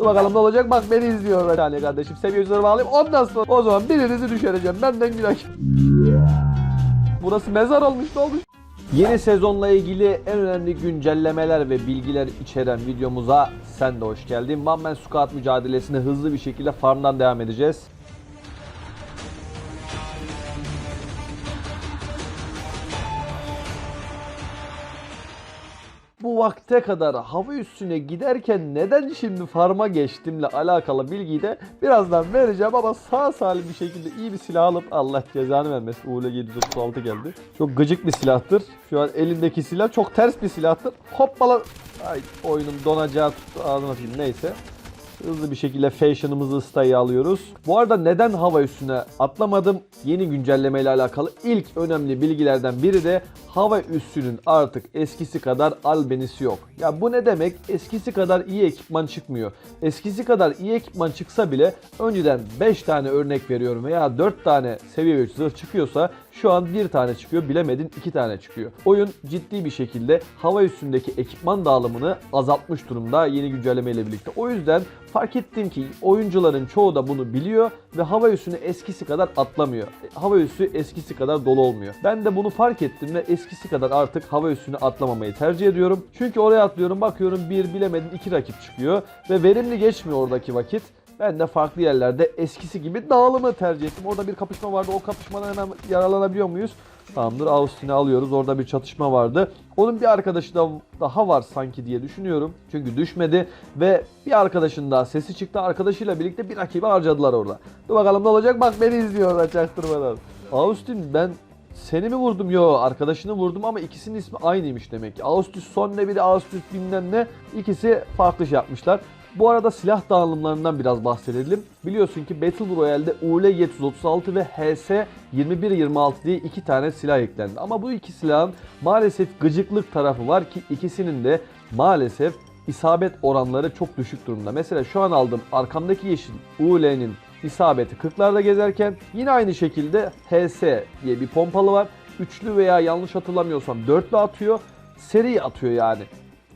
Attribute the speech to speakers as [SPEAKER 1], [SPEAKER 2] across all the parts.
[SPEAKER 1] Dur bakalım ne olacak bak beni izliyor bir tane kardeşim seviye üzerine bağlayayım ondan sonra o zaman birinizi düşüreceğim benden günah. Burası mezar olmuş ne olmuş? Yeni sezonla ilgili en önemli güncellemeler ve bilgiler içeren videomuza sen de hoş geldin. One Man Squad mücadelesine hızlı bir şekilde farmdan devam edeceğiz. Bu vakte kadar hava üstüne giderken neden şimdi farma geçtimle alakalı bilgiyi de birazdan vereceğim ama sağ salim bir şekilde iyi bir silah alıp Allah cezanı vermesin. Uğur'la 736 geldi. Çok gıcık bir silahtır. Şu an elimdeki silah çok ters bir silahtır. Hoppala. Ay oyunun donacağı tuttu ağzına atayım neyse. Hızlı bir şekilde fashion'ımızı ıstayı alıyoruz. Bu arada neden hava üstüne atlamadım? Yeni güncelleme ile alakalı ilk önemli bilgilerden biri de hava üssünün artık eskisi kadar albenisi yok. Ya bu ne demek? Eskisi kadar iyi ekipman çıkmıyor. Eskisi kadar iyi ekipman çıksa bile önceden 5 tane örnek veriyorum veya 4 tane seviye 3 zırh çıkıyorsa şu an bir tane çıkıyor bilemedin iki tane çıkıyor. Oyun ciddi bir şekilde hava üstündeki ekipman dağılımını azaltmış durumda yeni güncelleme ile birlikte. O yüzden fark ettim ki oyuncuların çoğu da bunu biliyor ve hava üstüne eskisi kadar atlamıyor. E, Hava üssü eskisi kadar dolu olmuyor. Ben de bunu fark ettim ve eskisi kadar artık hava üstüne atlamamayı tercih ediyorum. Çünkü oraya atlıyorum bakıyorum bir bilemedin iki rakip çıkıyor ve verimli geçmiyor oradaki vakit. Ben de farklı yerlerde eskisi gibi dağılımı tercih ettim. Orada bir kapışma vardı. O kapışmadan hemen yararlanabiliyor muyuz? Tamamdır. Austin'i alıyoruz. Orada bir çatışma vardı. Onun bir arkadaşı da daha var sanki diye düşünüyorum. Çünkü düşmedi ve bir arkadaşın daha sesi çıktı. Arkadaşıyla birlikte bir rakibi harcadılar orada. Dur bakalım ne olacak? Bak beni izliyor orada çaktırmadan. Austin ben seni mi vurdum? Yo arkadaşını vurdum ama ikisinin ismi aynıymış demek ki. Austin son ne biri Austin bilmem ne. İkisi farklı şey yapmışlar. Bu arada silah dağılımlarından biraz bahsedelim. Biliyorsun ki Battle Royale'de UL 736 ve HS 2126 diye iki tane silah eklendi. Ama bu iki silahın maalesef gıcıklık tarafı var ki ikisinin de maalesef isabet oranları çok düşük durumda. Mesela şu an aldığım arkamdaki yeşil UL'nin isabeti 40'larda gezerken yine aynı şekilde HS diye bir pompalı var. Üçlü veya yanlış hatırlamıyorsam dörtlü atıyor. Seri atıyor yani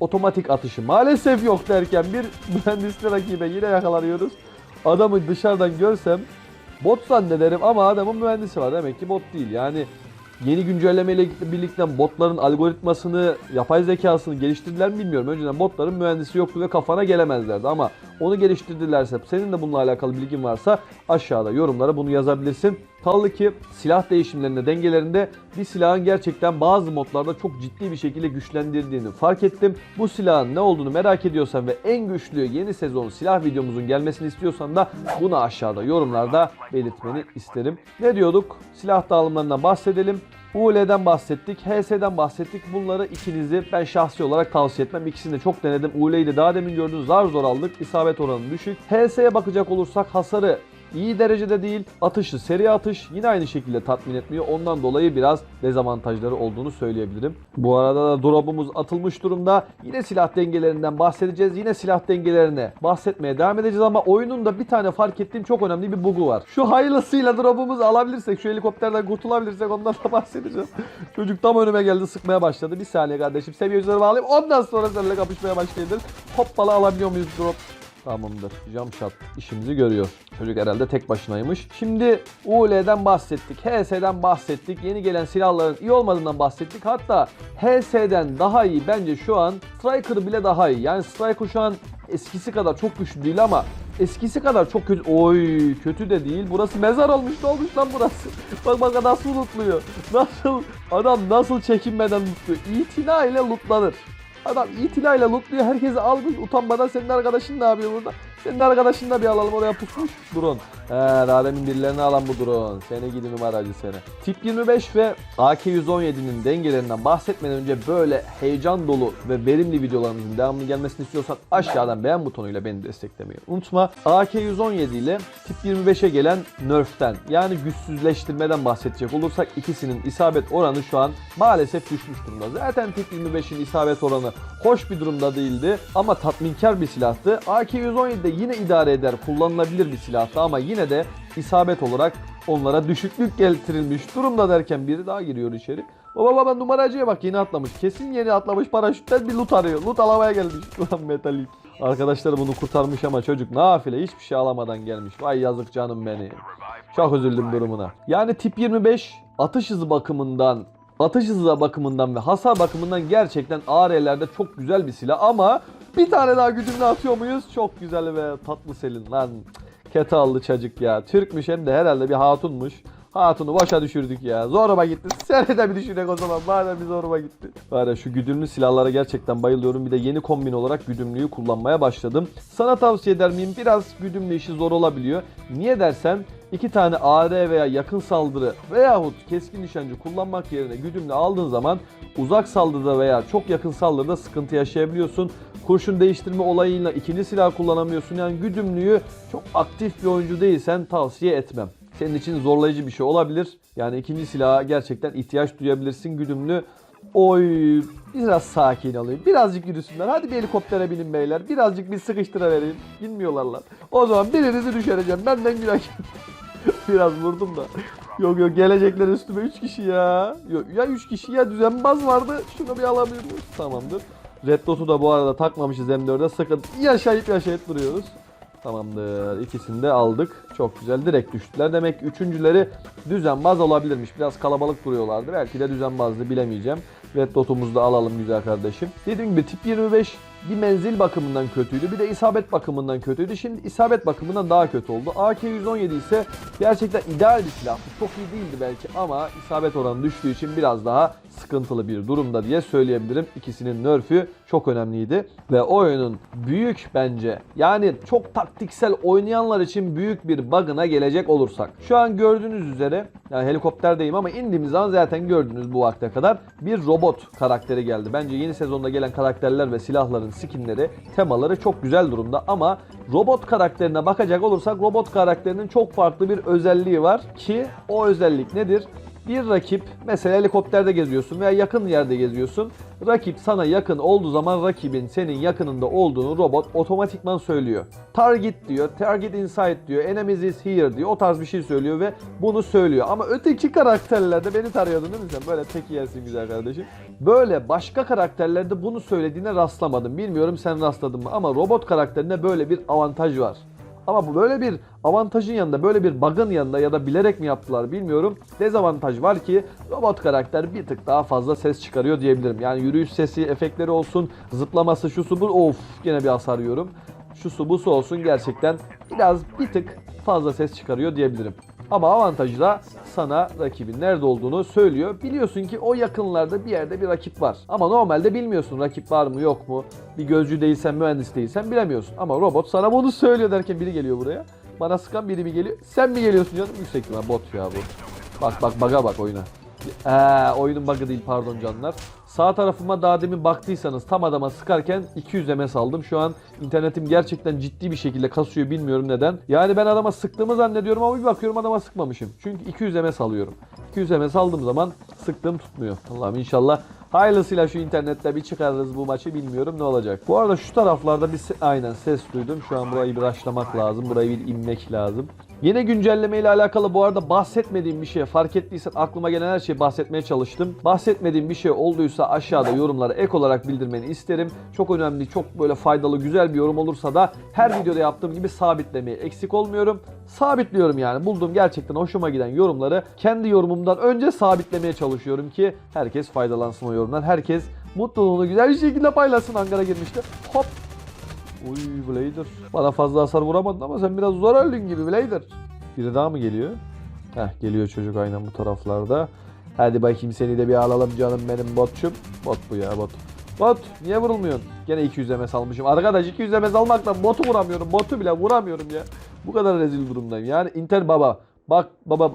[SPEAKER 1] otomatik atışı maalesef yok derken bir mühendisli rakibe yine yakalanıyoruz. Adamı dışarıdan görsem bot zannederim ama adamın mühendisi var demek ki bot değil. Yani yeni güncellemeyle birlikte botların algoritmasını, yapay zekasını geliştirdiler mi bilmiyorum. Önceden botların mühendisi yoktu ve kafana gelemezlerdi ama onu geliştirdilerse senin de bununla alakalı bilgin varsa aşağıda yorumlara bunu yazabilirsin. Kaldı ki silah değişimlerinde dengelerinde bir silahın gerçekten bazı modlarda çok ciddi bir şekilde güçlendirdiğini fark ettim. Bu silahın ne olduğunu merak ediyorsan ve en güçlü yeni sezon silah videomuzun gelmesini istiyorsan da bunu aşağıda yorumlarda belirtmeni isterim. Ne diyorduk? Silah dağılımlarından bahsedelim. UL'den bahsettik, HS'den bahsettik. Bunları ikinizi ben şahsi olarak tavsiye etmem. İkisini de çok denedim. UL'yi de daha demin gördünüz zar zor aldık. İsabet oranı düşük. HS'ye bakacak olursak hasarı iyi derecede değil. Atışı seri atış yine aynı şekilde tatmin etmiyor. Ondan dolayı biraz dezavantajları olduğunu söyleyebilirim. Bu arada da drop'umuz atılmış durumda. Yine silah dengelerinden bahsedeceğiz. Yine silah dengelerine bahsetmeye devam edeceğiz ama oyunun da bir tane fark ettiğim çok önemli bir bug'u var. Şu hayırlısıyla drop'umuzu alabilirsek, şu helikopterden kurtulabilirsek ondan da bahsedeceğim. Çocuk tam önüme geldi sıkmaya başladı. Bir saniye kardeşim seviye bağlayayım. Ondan sonra seninle kapışmaya başlayabiliriz. Hoppala alabiliyor muyuz drop? Tamamdır. Jump işimizi görüyor. Çocuk herhalde tek başınaymış. Şimdi UL'den bahsettik. HS'den bahsettik. Yeni gelen silahların iyi olmadığından bahsettik. Hatta HS'den daha iyi bence şu an Striker bile daha iyi. Yani Striker şu an eskisi kadar çok güçlü değil ama eskisi kadar çok kötü. Oy kötü de değil. Burası mezar olmuş. Ne olmuş lan burası? bak bak nasıl lootluyor. Nasıl adam nasıl çekinmeden lootluyor. İtina ile lootlanır. Adam itina ile lootluyor. Herkesi almış utanmadan. Senin arkadaşın ne yapıyor burada? Senin arkadaşını da bir alalım oraya pusmuş. Drone. He daha birilerini alan bu drone. Seni gidi numaracı seni. Tip 25 ve AK-117'nin dengelerinden bahsetmeden önce böyle heyecan dolu ve verimli videolarımızın devamlı gelmesini istiyorsan aşağıdan beğen butonuyla beni desteklemeyi unutma. AK-117 ile Tip 25'e gelen nerf'ten yani güçsüzleştirmeden bahsedecek olursak ikisinin isabet oranı şu an maalesef düşmüş durumda. Zaten Tip 25'in isabet oranı hoş bir durumda değildi ama tatminkar bir silahtı. AK-117 de yine idare eder, kullanılabilir bir silahtı ama yine de isabet olarak onlara düşüklük getirilmiş durumda derken biri daha giriyor içeri. Baba baba numaracıya bak yeni atlamış. Kesin yeni atlamış paraşütten bir loot arıyor. Loot alamaya gelmiş. Ulan metalik. Arkadaşlar bunu kurtarmış ama çocuk nafile hiçbir şey alamadan gelmiş. Vay yazık canım beni. Çok üzüldüm durumuna. Yani tip 25 atış hızı bakımından atış hızı bakımından ve hasar bakımından gerçekten AR'lerde çok güzel bir silah ama bir tane daha güdümlü atıyor muyuz? Çok güzel ve tatlı Selin lan. Kete aldı çocuk ya. Türkmüş hem de herhalde bir hatunmuş. Hatunu başa düşürdük ya. Zoruma gitti. Seni de bir düşünek o zaman. Madem bir zoruma gitti. Var ya şu güdümlü silahlara gerçekten bayılıyorum. Bir de yeni kombin olarak güdümlüyü kullanmaya başladım. Sana tavsiye eder miyim? Biraz güdümlü işi zor olabiliyor. Niye dersen iki tane AR veya yakın saldırı veyahut keskin nişancı kullanmak yerine güdümlü aldığın zaman uzak saldırıda veya çok yakın saldırıda sıkıntı yaşayabiliyorsun. Kurşun değiştirme olayıyla ikinci silah kullanamıyorsun. Yani güdümlüyü çok aktif bir oyuncu değilsen tavsiye etmem. Senin için zorlayıcı bir şey olabilir. Yani ikinci silaha gerçekten ihtiyaç duyabilirsin güdümlü. Oy biraz sakin olayım. Birazcık yürüsünler. Hadi bir helikoptere binin beyler. Birazcık bir sıkıştıra vereyim. Bilmiyorlar lan. O zaman birinizi düşüreceğim. Benden günah Biraz vurdum da. Yok yok gelecekler üstüme 3 kişi ya. Yok, ya 3 kişi ya düzenbaz vardı. Şunu bir miyiz? Tamamdır. Red Dot'u da bu arada takmamışız M4'e. Sakın yaşayıp yaşayıp duruyoruz. Tamamdır. İkisini de aldık. Çok güzel. Direkt düştüler. Demek ki üçüncüleri düzenbaz olabilirmiş. Biraz kalabalık duruyorlardı. Belki de düzenbazdı bilemeyeceğim. Red Dot'umuzu da alalım güzel kardeşim. Dediğim gibi tip 25 bir menzil bakımından kötüydü. Bir de isabet bakımından kötüydü. Şimdi isabet bakımından daha kötü oldu. AK-117 ise gerçekten ideal bir silah. Çok iyi değildi belki ama isabet oranı düştüğü için biraz daha sıkıntılı bir durumda diye söyleyebilirim. İkisinin nerf'ü çok önemliydi. Ve oyunun büyük bence yani çok taktiksel oynayanlar için büyük bir bug'ına gelecek olursak. Şu an gördüğünüz üzere yani helikopterdeyim ama indiğimiz zaman zaten gördünüz bu vakte kadar bir robot karakteri geldi. Bence yeni sezonda gelen karakterler ve silahların skinleri, temaları çok güzel durumda ama robot karakterine bakacak olursak robot karakterinin çok farklı bir özelliği var ki o özellik nedir? Bir rakip mesela helikopterde geziyorsun veya yakın yerde geziyorsun. Rakip sana yakın olduğu zaman rakibin senin yakınında olduğunu robot otomatikman söylüyor. Target diyor, target inside diyor, enemies is here diyor. O tarz bir şey söylüyor ve bunu söylüyor. Ama öteki karakterlerde beni tarıyordun değil mi sen? Böyle tek yersin güzel kardeşim. Böyle başka karakterlerde bunu söylediğine rastlamadım. Bilmiyorum sen rastladın mı ama robot karakterine böyle bir avantaj var. Ama bu böyle bir avantajın yanında, böyle bir bug'ın yanında ya da bilerek mi yaptılar bilmiyorum. Dezavantaj var ki robot karakter bir tık daha fazla ses çıkarıyor diyebilirim. Yani yürüyüş sesi, efektleri olsun, zıplaması, şu su bu. Of gene bir hasar yiyorum. Şu su bu su olsun gerçekten biraz bir tık fazla ses çıkarıyor diyebilirim. Ama avantajı da sana rakibin nerede olduğunu söylüyor. Biliyorsun ki o yakınlarda bir yerde bir rakip var. Ama normalde bilmiyorsun rakip var mı yok mu. Bir gözcü değilsen mühendis değilsen bilemiyorsun. Ama robot sana bunu söylüyor derken biri geliyor buraya. Bana sıkan biri mi geliyor? Sen mi geliyorsun canım? Yüksek ihtimal bot ya bu. Bak bak baga bak oyuna. Eee oyunun bug'ı değil pardon canlar. Sağ tarafıma daha demin baktıysanız tam adama sıkarken 200 MS aldım. Şu an internetim gerçekten ciddi bir şekilde kasıyor bilmiyorum neden. Yani ben adama sıktığımı zannediyorum ama bir bakıyorum adama sıkmamışım. Çünkü 200 MS alıyorum. 200 MS aldığım zaman sıktığım tutmuyor. Allah'ım inşallah Hayırlısıyla şu internette bir çıkarırız bu maçı bilmiyorum ne olacak. Bu arada şu taraflarda bir se- aynen ses duydum. Şu an burayı bir açlamak lazım. Burayı bir inmek lazım. Yine güncelleme ile alakalı bu arada bahsetmediğim bir şey fark ettiysen aklıma gelen her şeyi bahsetmeye çalıştım. Bahsetmediğim bir şey olduysa aşağıda yorumlara ek olarak bildirmeni isterim. Çok önemli, çok böyle faydalı, güzel bir yorum olursa da her videoda yaptığım gibi sabitlemeye eksik olmuyorum. Sabitliyorum yani. Bulduğum gerçekten hoşuma giden yorumları kendi yorumumdan önce sabitlemeye çalışıyorum ki herkes faydalansın o yorumdan. Herkes mutluluğunu güzel bir şekilde paylaşsın. Ankara girmişti. Hop Uy Blader. Bana fazla hasar vuramadın ama sen biraz zor öldün gibi Blader. Biri daha mı geliyor? Heh geliyor çocuk aynen bu taraflarda. Hadi bakayım seni de bir alalım canım benim botçum. Bot bu ya bot. Bot niye vurulmuyorsun? Gene 200 MS almışım. Arkadaş 200 MS almaktan botu vuramıyorum. Botu bile vuramıyorum ya. Bu kadar rezil durumdayım. Yani Inter baba. Bak baba.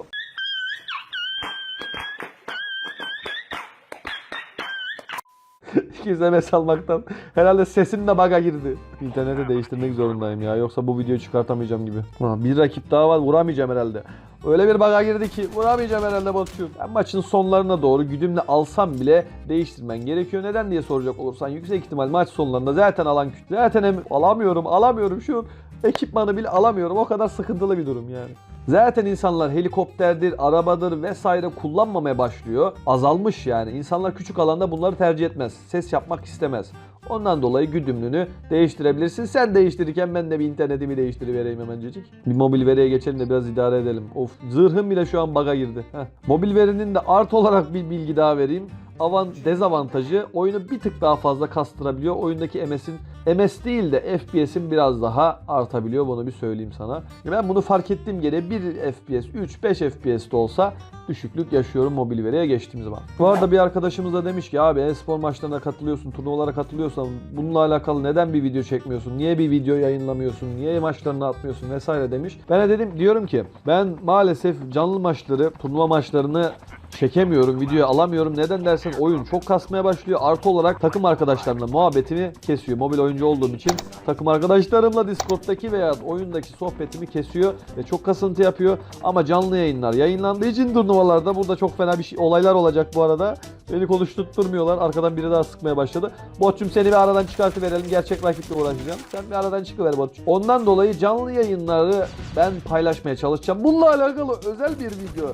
[SPEAKER 1] İzlemesi almaktan herhalde sesim de baga girdi. İnterneti değiştirmek zorundayım ya yoksa bu videoyu çıkartamayacağım gibi. Ha, bir rakip daha var vuramayacağım herhalde. Öyle bir baga girdi ki vuramayacağım herhalde Batu'yu. Ben maçın sonlarına doğru güdümle alsam bile değiştirmen gerekiyor. Neden diye soracak olursan yüksek ihtimal maç sonlarında zaten alan küt. Zaten hem alamıyorum alamıyorum şu ekipmanı bile alamıyorum. O kadar sıkıntılı bir durum yani. Zaten insanlar helikopterdir, arabadır vesaire kullanmamaya başlıyor. Azalmış yani. İnsanlar küçük alanda bunları tercih etmez. Ses yapmak istemez. Ondan dolayı güdümlünü değiştirebilirsin. Sen değiştirirken ben de bir internetimi değiştirivereyim hemencecik. Bir mobil veriye geçelim de biraz idare edelim. Of zırhım bile şu an baga girdi. Heh. Mobil verinin de artı olarak bir bilgi daha vereyim. Avan dezavantajı oyunu bir tık daha fazla kastırabiliyor. Oyundaki MS'in MS değil de FPS'in biraz daha artabiliyor. Bunu bir söyleyeyim sana. Ben bunu fark ettiğim gene 1 FPS, 3, 5 FPS de olsa düşüklük yaşıyorum mobil veriye geçtiğim zaman. Bu arada bir arkadaşımız da demiş ki abi e-spor maçlarına katılıyorsun, turnuvalara katılıyorsan bununla alakalı neden bir video çekmiyorsun? Niye bir video yayınlamıyorsun? Niye maçlarını atmıyorsun vesaire demiş. Ben de dedim diyorum ki ben maalesef canlı maçları, turnuva maçlarını çekemiyorum, videoya alamıyorum. Neden dersen oyun çok kasmaya başlıyor. Artı olarak takım arkadaşlarımla muhabbetimi kesiyor. Mobil oyuncu olduğum için takım arkadaşlarımla Discord'daki veya oyundaki sohbetimi kesiyor ve çok kasıntı yapıyor. Ama canlı yayınlar yayınlandığı için turnuvalarda burada çok fena bir şey, olaylar olacak bu arada. Beni konuşturtmuyorlar. Arkadan biri daha sıkmaya başladı. Botçum seni bir aradan çıkartıverelim. Gerçek rakiple uğraşacağım. Sen bir aradan çıkıver Botçum. Ondan dolayı canlı yayınları ben paylaşmaya çalışacağım. Bununla alakalı özel bir video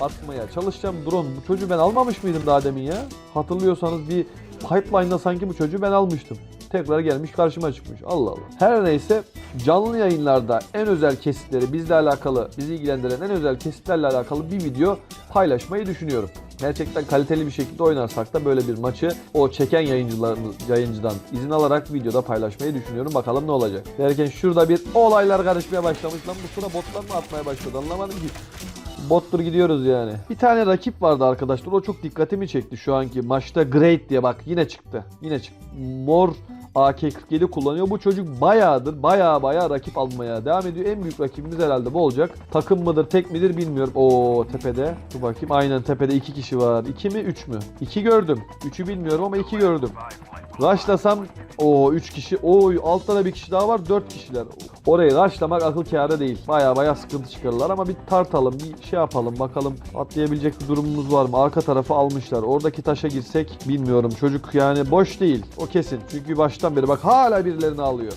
[SPEAKER 1] atmaya çalışacağım. Drone bu çocuğu ben almamış mıydım daha demin ya? Hatırlıyorsanız bir pipeline'da sanki bu çocuğu ben almıştım. Tekrar gelmiş karşıma çıkmış. Allah Allah. Her neyse canlı yayınlarda en özel kesitleri bizle alakalı, bizi ilgilendiren en özel kesitlerle alakalı bir video paylaşmayı düşünüyorum. Gerçekten kaliteli bir şekilde oynarsak da böyle bir maçı o çeken yayıncılarımız, yayıncıdan izin alarak videoda paylaşmayı düşünüyorum. Bakalım ne olacak. Derken şurada bir olaylar karışmaya başlamış. Lan bu sıra botlar mı atmaya başladı anlamadım ki. Bottur gidiyoruz yani. Bir tane rakip vardı arkadaşlar. O çok dikkatimi çekti şu anki maçta. Great diye bak yine çıktı. Yine çıktı. Mor AK-47 kullanıyor. Bu çocuk bayağıdır baya baya rakip almaya devam ediyor. En büyük rakibimiz herhalde bu olacak. Takım mıdır tek midir bilmiyorum. O tepede. Dur bakayım. Aynen tepede iki kişi var. İki mi üç mü? İki gördüm. Üçü bilmiyorum ama iki gördüm. Rushlasam o 3 kişi. Oy altta da bir kişi daha var. 4 kişiler. Orayı rushlamak akıl kârı değil. Baya baya sıkıntı çıkarırlar ama bir tartalım, bir şey yapalım bakalım atlayabilecek bir durumumuz var mı? Arka tarafı almışlar. Oradaki taşa girsek bilmiyorum. Çocuk yani boş değil. O kesin. Çünkü baştan beri bak hala birilerini alıyor.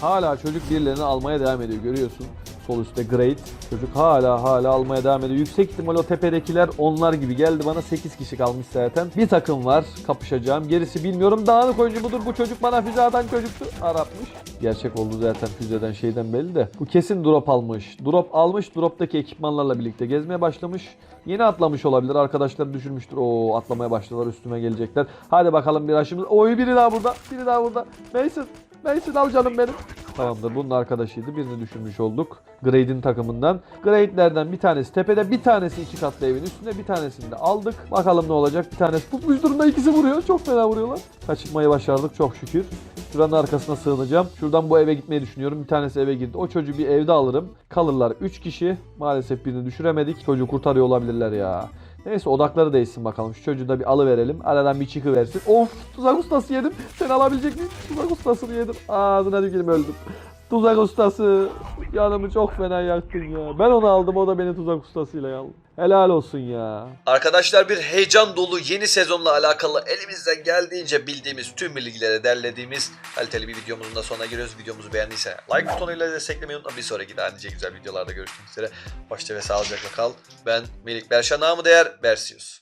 [SPEAKER 1] Hala çocuk birilerini almaya devam ediyor görüyorsun. Sol üstte Great. Çocuk hala hala almaya devam ediyor. Yüksek ihtimal o tepedekiler onlar gibi geldi bana 8 kişi kalmış zaten. Bir takım var kapışacağım. Gerisi bilmiyorum. Dağınık oyuncu mudur bu çocuk bana füze atan çocuktu. Arapmış. Gerçek oldu zaten füzeden şeyden belli de. Bu kesin drop almış. Drop almış. Drop'taki ekipmanlarla birlikte gezmeye başlamış. Yeni atlamış olabilir. Arkadaşlar düşürmüştür. Oo atlamaya başladılar. Üstüme gelecekler. Hadi bakalım bir aşımız. Oy biri daha burada. Biri daha burada. Mason. Mason al canım benim. Tamamdır bunun arkadaşıydı. Birini düşürmüş olduk. Grade'in takımından. Grade'lerden bir tanesi tepede, bir tanesi iki katlı evin üstünde, bir tanesini de aldık. Bakalım ne olacak. Bir tanesi tutmuş durumda ikisi vuruyor. Çok fena vuruyorlar. Kaçırmayı başardık çok şükür. Şuranın arkasına sığınacağım. Şuradan bu eve gitmeyi düşünüyorum. Bir tanesi eve girdi. O çocuğu bir evde alırım. Kalırlar 3 kişi. Maalesef birini düşüremedik. Çocuğu kurtarıyor olabilirler ya. Neyse odakları değişsin bakalım. Şu çocuğu da bir alıverelim. Aradan bir çıkı versin. Of tuzak ustası yedim. Sen alabilecek misin? Tuzak ustasını yedim. Ağzına tükürüm öldüm. Tuzak ustası. Yanımı çok fena yaktın ya. Ben onu aldım o da beni tuzak ustasıyla aldı. Helal olsun ya.
[SPEAKER 2] Arkadaşlar bir heyecan dolu yeni sezonla alakalı elimizden geldiğince bildiğimiz tüm bilgileri derlediğimiz kaliteli bir videomuzun da sonuna giriyoruz. Videomuzu beğendiyse like butonuyla desteklemeyi unutma. Bir sonraki daha nice güzel videolarda görüşmek üzere. Hoşça ve sağlıcakla kal. Ben Melik Berşan namı değer Bersius.